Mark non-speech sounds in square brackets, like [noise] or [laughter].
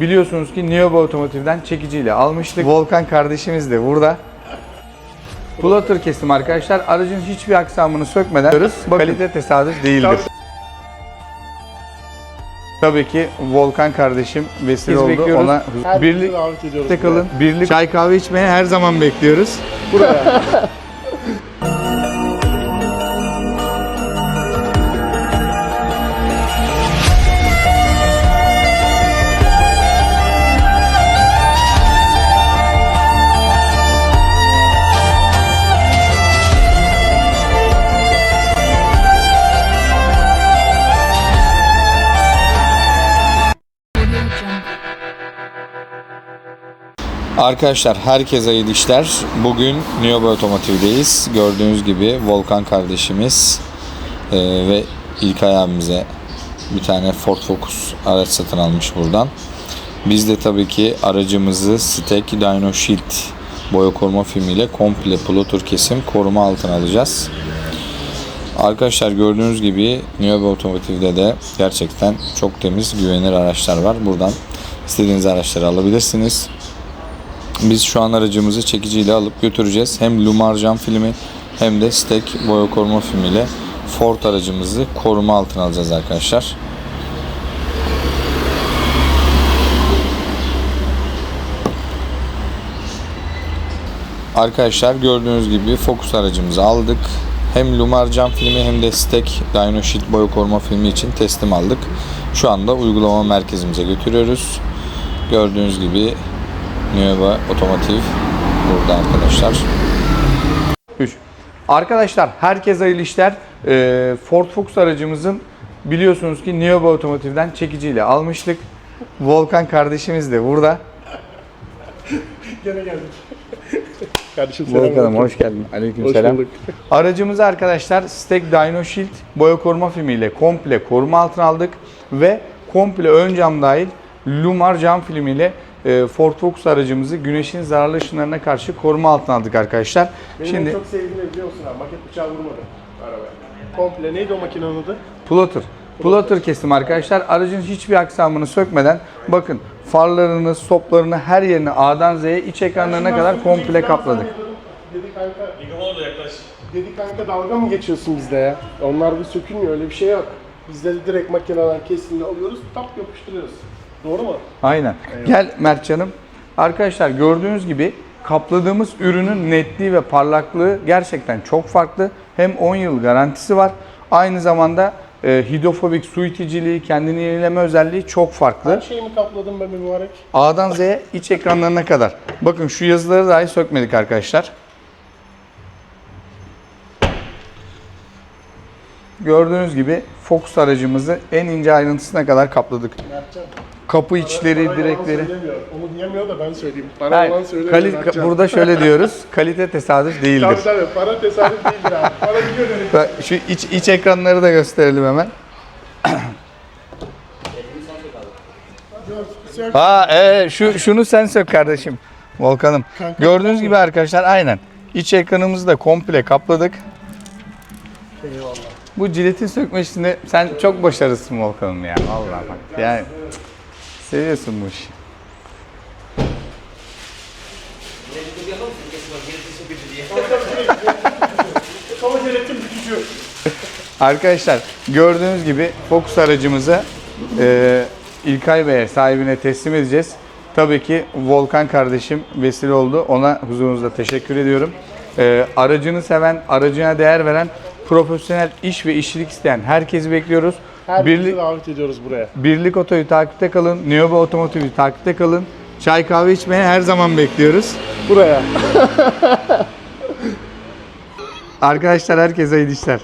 biliyorsunuz ki Niobe Otomotiv'den çekiciyle almıştık. Volkan kardeşimiz de burada. Plotter kesim arkadaşlar. Aracın hiçbir aksamını sökmeden. Kalite tesadüf değildir. Tabii ki Volkan kardeşim vesile Biz oldu. bekliyoruz. Ona Herkesi birlik davet ediyoruz. Birlik çay kahve içmeye her zaman bekliyoruz. buraya. [laughs] Arkadaşlar herkese iyi işler. Bugün Niobe Otomotiv'deyiz. Gördüğünüz gibi Volkan kardeşimiz e, ve İlkay abimize bir tane Ford Focus araç satın almış buradan. Biz de tabii ki aracımızı Stek Dyno Shield boya koruma filmiyle komple plotur kesim koruma altına alacağız. Arkadaşlar gördüğünüz gibi Niobe Otomotiv'de de gerçekten çok temiz güvenilir araçlar var. Buradan istediğiniz araçları alabilirsiniz. Biz şu an aracımızı çekiciyle alıp götüreceğiz. Hem Lumar cam filmi hem de Stek boya koruma filmiyle Ford aracımızı koruma altına alacağız arkadaşlar. Arkadaşlar gördüğünüz gibi Focus aracımızı aldık. Hem Lumar cam filmi hem de Stek Dyno Shield boya koruma filmi için teslim aldık. Şu anda uygulama merkezimize götürüyoruz. Gördüğünüz gibi Niobe Otomotiv burada arkadaşlar. 3. Arkadaşlar herkese hayırlı işler. Ee, Ford Focus aracımızın biliyorsunuz ki Niobe Otomotiv'den çekiciyle almıştık. Volkan kardeşimiz de burada. [laughs] Gene geldik. [laughs] Kardeşim selam. Volkan'ım hoş geldin. Aleyküm Hoş selam. bulduk. [laughs] Aracımızı arkadaşlar Stek Dyno Shield boya koruma filmiyle komple koruma altına aldık ve komple ön cam dahil Lumar cam filmiyle e, Ford Focus aracımızı güneşin zararlı ışınlarına karşı koruma altına aldık arkadaşlar. Benim Şimdi en çok sevdiğim ne biliyor musun abi? Maket bıçağı vurmadı arabaya. Komple neydi o makinenin adı? Plotter. Plotter kesim arkadaşlar. Aracın hiçbir aksamını sökmeden bakın farlarını, stoplarını her yerini A'dan Z'ye iç ekranlarına kadar komple kapladık. Dedi kanka. Dedi kanka dalga mı geçiyorsun bizde ya? Onlar bir sökülmüyor öyle bir şey yok. Bizde de direkt makineden kesimini alıyoruz, tap yapıştırıyoruz. Doğru mu? Aynen. Gel Mertcan'ım. Arkadaşlar gördüğünüz gibi kapladığımız ürünün netliği ve parlaklığı gerçekten çok farklı. Hem 10 yıl garantisi var. Aynı zamanda e, hidrofobik su iticiliği, kendini yenileme özelliği çok farklı. Her şeyimi kapladım ben mübarek. A'dan Z'ye iç ekranlarına kadar. Bakın şu yazıları dahi sökmedik arkadaşlar. Gördüğünüz gibi Focus aracımızı en ince ayrıntısına kadar kapladık. Mertcan. Kapı içleri, Bana direkleri. Onu diyemiyor da ben söyleyeyim. Bana Hayır, yalan söylemiyor kali- burada şöyle [laughs] diyoruz. Kalite tesadüf değildir. Tabii tabii para tesadüf değildir abi. Para biliyor. Bak, Şu iç, iç ekranları da gösterelim hemen. Ha, e, şu şunu sen sök kardeşim. Volkan'ım. Gördüğünüz gibi arkadaşlar aynen. İç ekranımızı da komple kapladık. Eyvallah. Bu jiletin sökme işinde sen çok başarılısın Volkan'ım ya. Vallahi bak. Yani seviyorsun. Arkadaşlar gördüğünüz gibi Focus aracımızı e, İlkay Bey'e sahibine teslim edeceğiz. Tabii ki Volkan kardeşim vesile oldu. Ona huzurunuzda teşekkür ediyorum. E, aracını seven, aracına değer veren, profesyonel iş ve işçilik isteyen herkesi bekliyoruz. Herkesi Birlik, davet ediyoruz buraya. Birlik Oto'yu takipte kalın. Niobe Otomotiv'i takipte kalın. Çay kahve içmeye her zaman bekliyoruz. Buraya. [laughs] Arkadaşlar herkese iyi işler.